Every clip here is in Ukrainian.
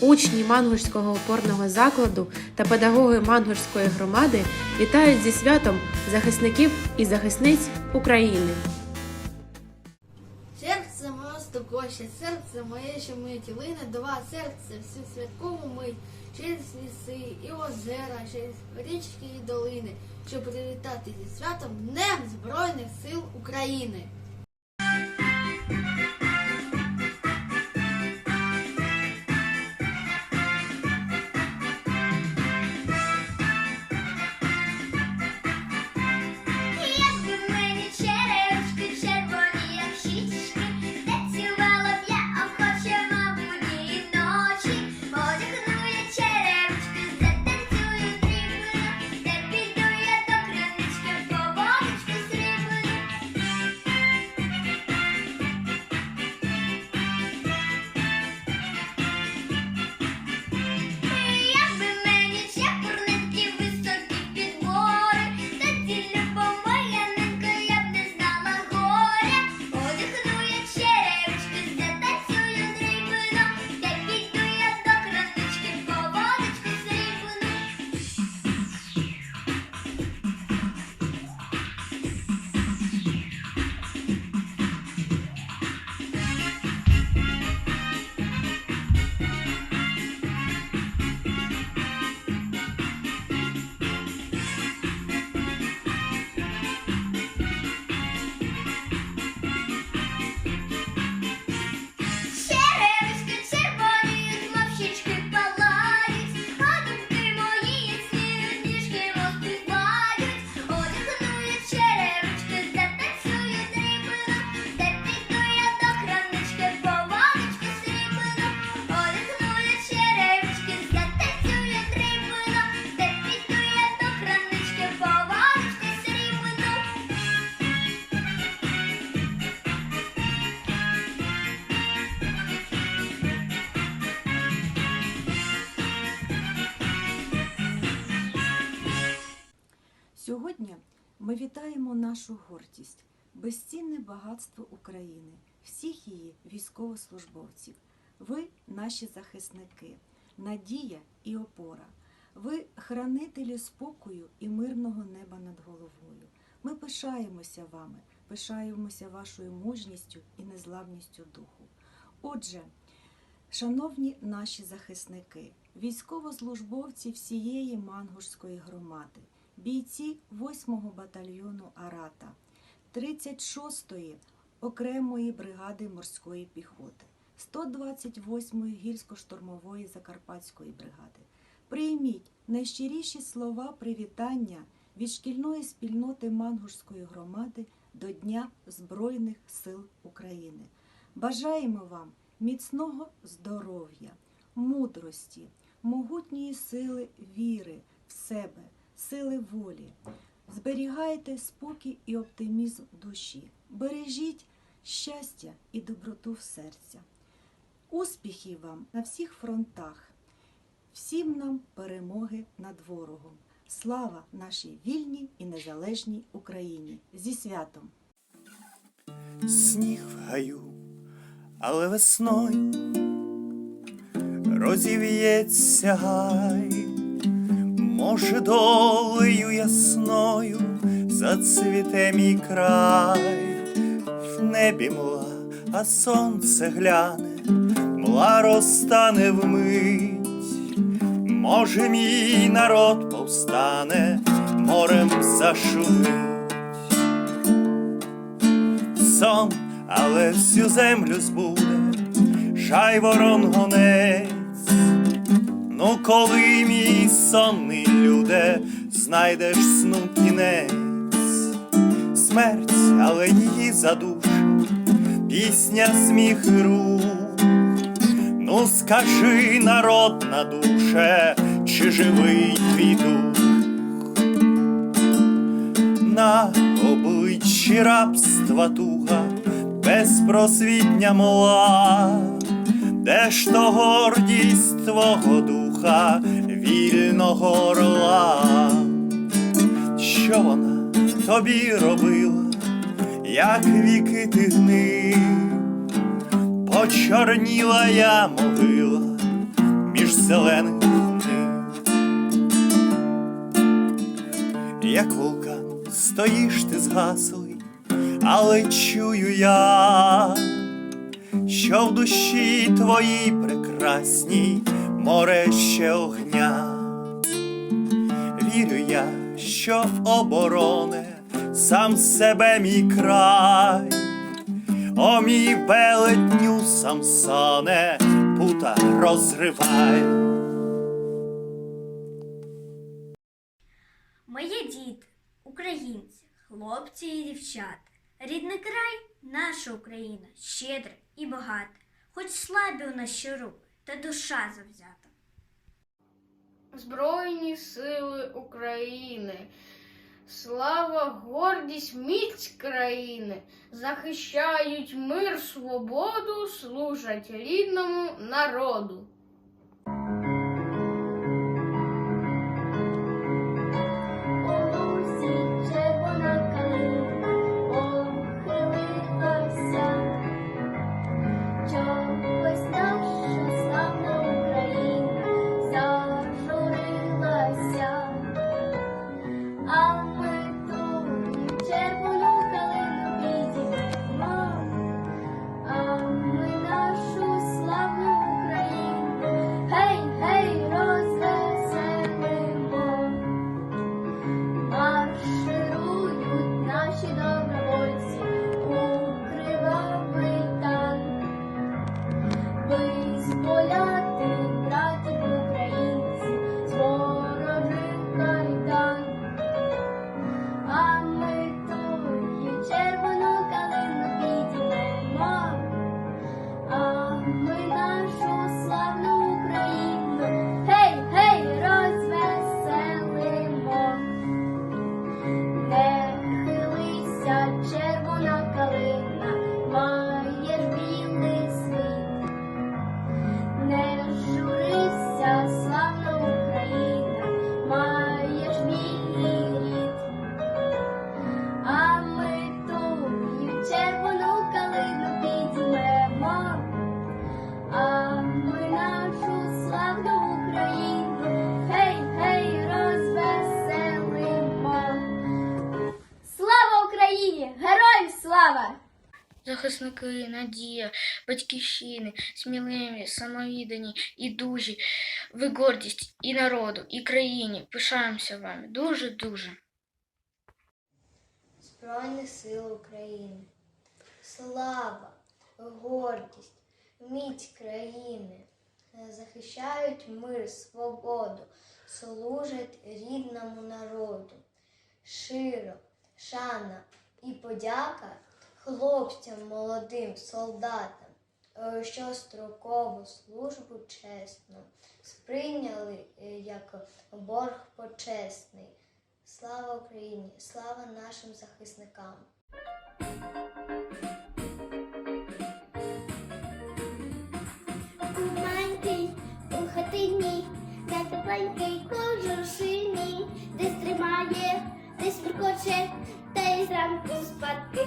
Учні Мангушського опорного закладу та педагоги Мангушської громади вітають зі святом захисників і захисниць України. Серце моє стукоще, серце моє, що мить, лине до вас серце всю святкову мить, через ліси і озера, через річки і долини, щоб привітати зі святом Днем Збройних сил України. Нашу гордість, безцінне багатство України, всіх її військовослужбовців. Ви наші захисники, надія і опора. Ви хранителі спокою і мирного неба над головою. Ми пишаємося вами, пишаємося вашою мужністю і незламністю духу. Отже, Шановні наші захисники, військовослужбовці всієї Мангушської громади, бійці 8-го батальйону Арата, 36-ї окремої бригади морської піхоти, 128-ї гірсько-штурмової Закарпатської бригади. Прийміть найщиріші слова привітання від шкільної спільноти Мангушської громади до Дня Збройних сил України. Бажаємо вам міцного здоров'я, мудрості, могутньої сили віри в себе, сили волі. Зберігайте спокій і оптимізм душі. Бережіть щастя і доброту в серця. Успіхів вам на всіх фронтах. Всім нам перемоги над ворогом. Слава нашій вільній і незалежній Україні! Зі святом! сніг в гаю, але весною розів'ється гай, може, долею ясною зацвіте мій край, в небі мла, а сонце гляне, мла розтане вмить, може, мій народ повстане, морем зашумить сон, але всю землю збуде, жай ворон гонець. Ну, коли мій сонний люде, знайдеш сну кінець, смерть, але її за душу, пісня, сміх і рух. Ну, скажи, народ на душе, чи живий твій дух? на обличчі рабства туга, безпросвітня мла, де ж то гордість твого духа, вільного орла, що вона тобі робила, як віки ти гнив, почорніла я могила, між зелених нив. Як вулкан стоїш ти згаслий, але чую я, що в душі твоїй прекрасній море ще огня. Вірю я, що обороне сам себе мій край, о мій велетню Самсоне, пута розривай. Мої діти, українці, хлопці і дівчата, рідний край наша Україна, щедра і багата, хоч слабі у нас ще руки, та душа завзята. Збройні сили України. Слава, гордість, міць країни, захищають мир, свободу, служать рідному народу. Захисники, надія, батьківщини, сміливі, самовіддані і дужі. Ви гордість і народу, і країні. Пишаємося вами. Дуже-дуже. Збройні сили України. Слава, гордість, міць країни. Захищають мир, свободу, служать рідному народу. Широ, шана і подяка хлопцям молодим солдатам, е, що строкову службу чесну сприйняли е, як борг почесний. Слава Україні! Слава нашим захисникам! Куманький у хатині, на тепленький кожушині, десь тримає, десь міркоче, та й зранку спадки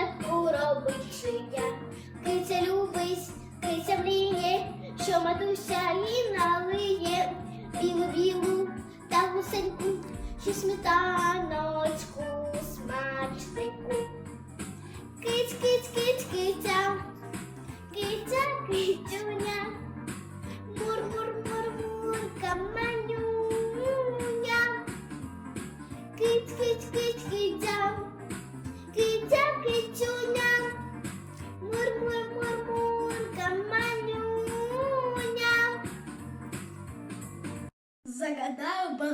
злегку робить. Киця любить, киця мріє, що матуся їй налиє білу-білу та гусеньку, що сметаночку смачненьку. Киць, киць, киць, киця, киця, кицюня, мур, мур, мур, мур, каменюня. Киць, киць, киць, киця, киця,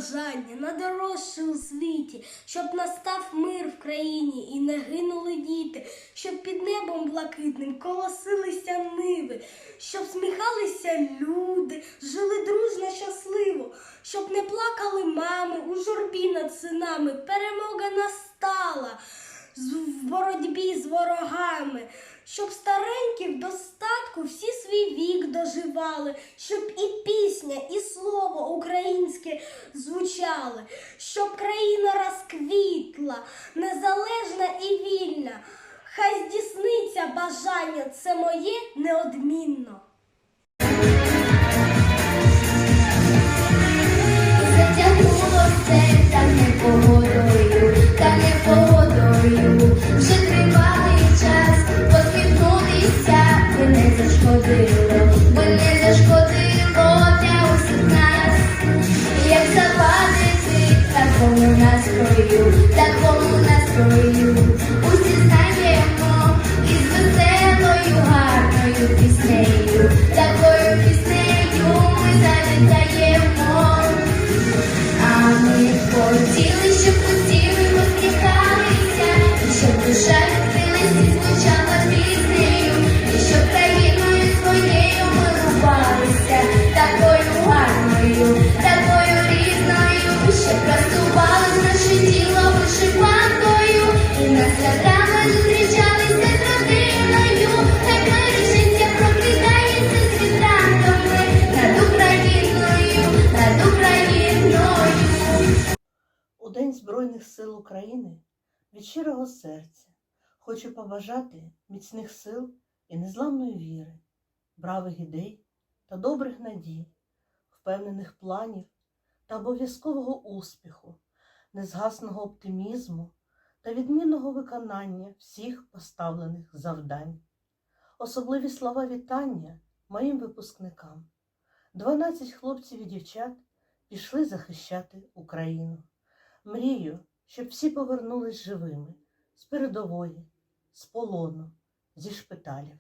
бажання найдорожче у світі, щоб настав мир в країні і не гинули діти, щоб під небом блакитним колосилися ниви, щоб сміхалися люди, жили дружно щасливо, щоб не плакали мами у журбі над синами. Перемога настала в боротьбі з ворогами, щоб старенькі в достатку всі свій вік доживали, щоб і пісня, і слово українське звучали, щоб країна розквітла, незалежна і вільна. Хай здійсниться бажання, це моє неодмінно. України від щирого серця хочу побажати міцних сил і незламної віри, бравих ідей та добрих надій, впевнених планів та обов'язкового успіху, незгасного оптимізму та відмінного виконання всіх поставлених завдань. Особливі слова вітання моїм випускникам. 12 хлопців і дівчат пішли захищати Україну. Мрію, щоб всі повернулись живими з передової, з полону, зі шпиталів.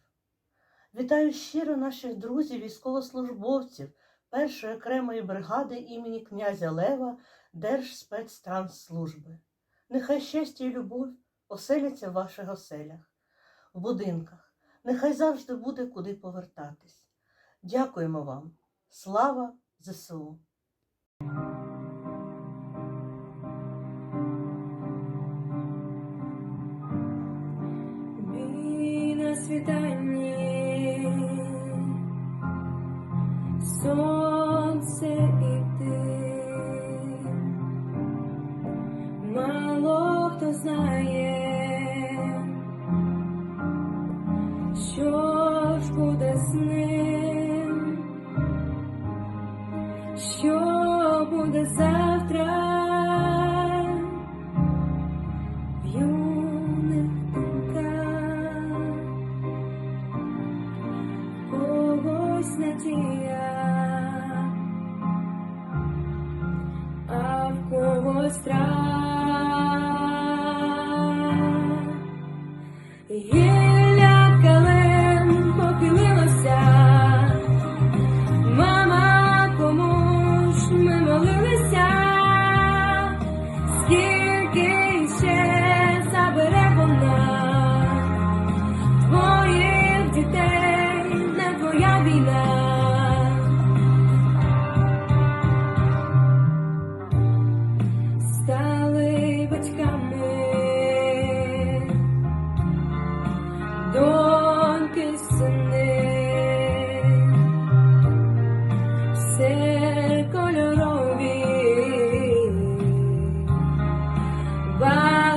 Вітаю щиро наших друзів, військовослужбовців першої окремої бригади імені князя Лева Держспецтрансслужби. Нехай щастя і любов оселяться в ваших оселях, в будинках. Нехай завжди буде куди повертатись. Дякуємо вам. Слава ЗСУ! Світанні сонце і ти. Мало хто знає, що ж буде з ним, що буде завтра. В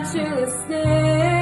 to you stay?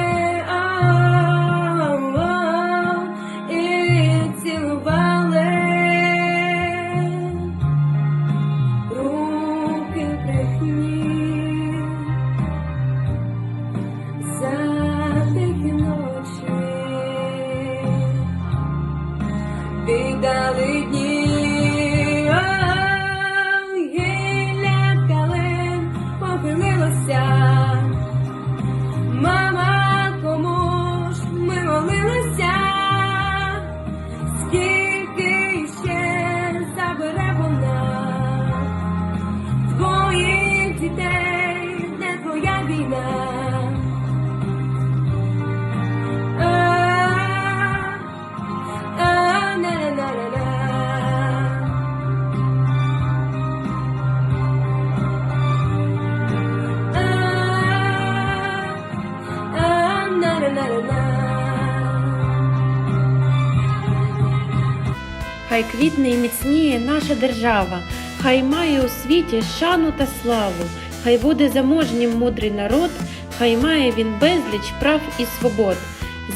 Хай квітне і міцніє наша держава, хай має у світі шану та славу, хай буде заможнім мудрий народ, хай має він безліч прав і свобод.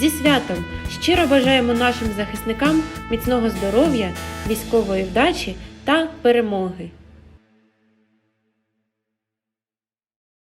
Зі святом щиро бажаємо нашим захисникам міцного здоров'я, військової вдачі та перемоги.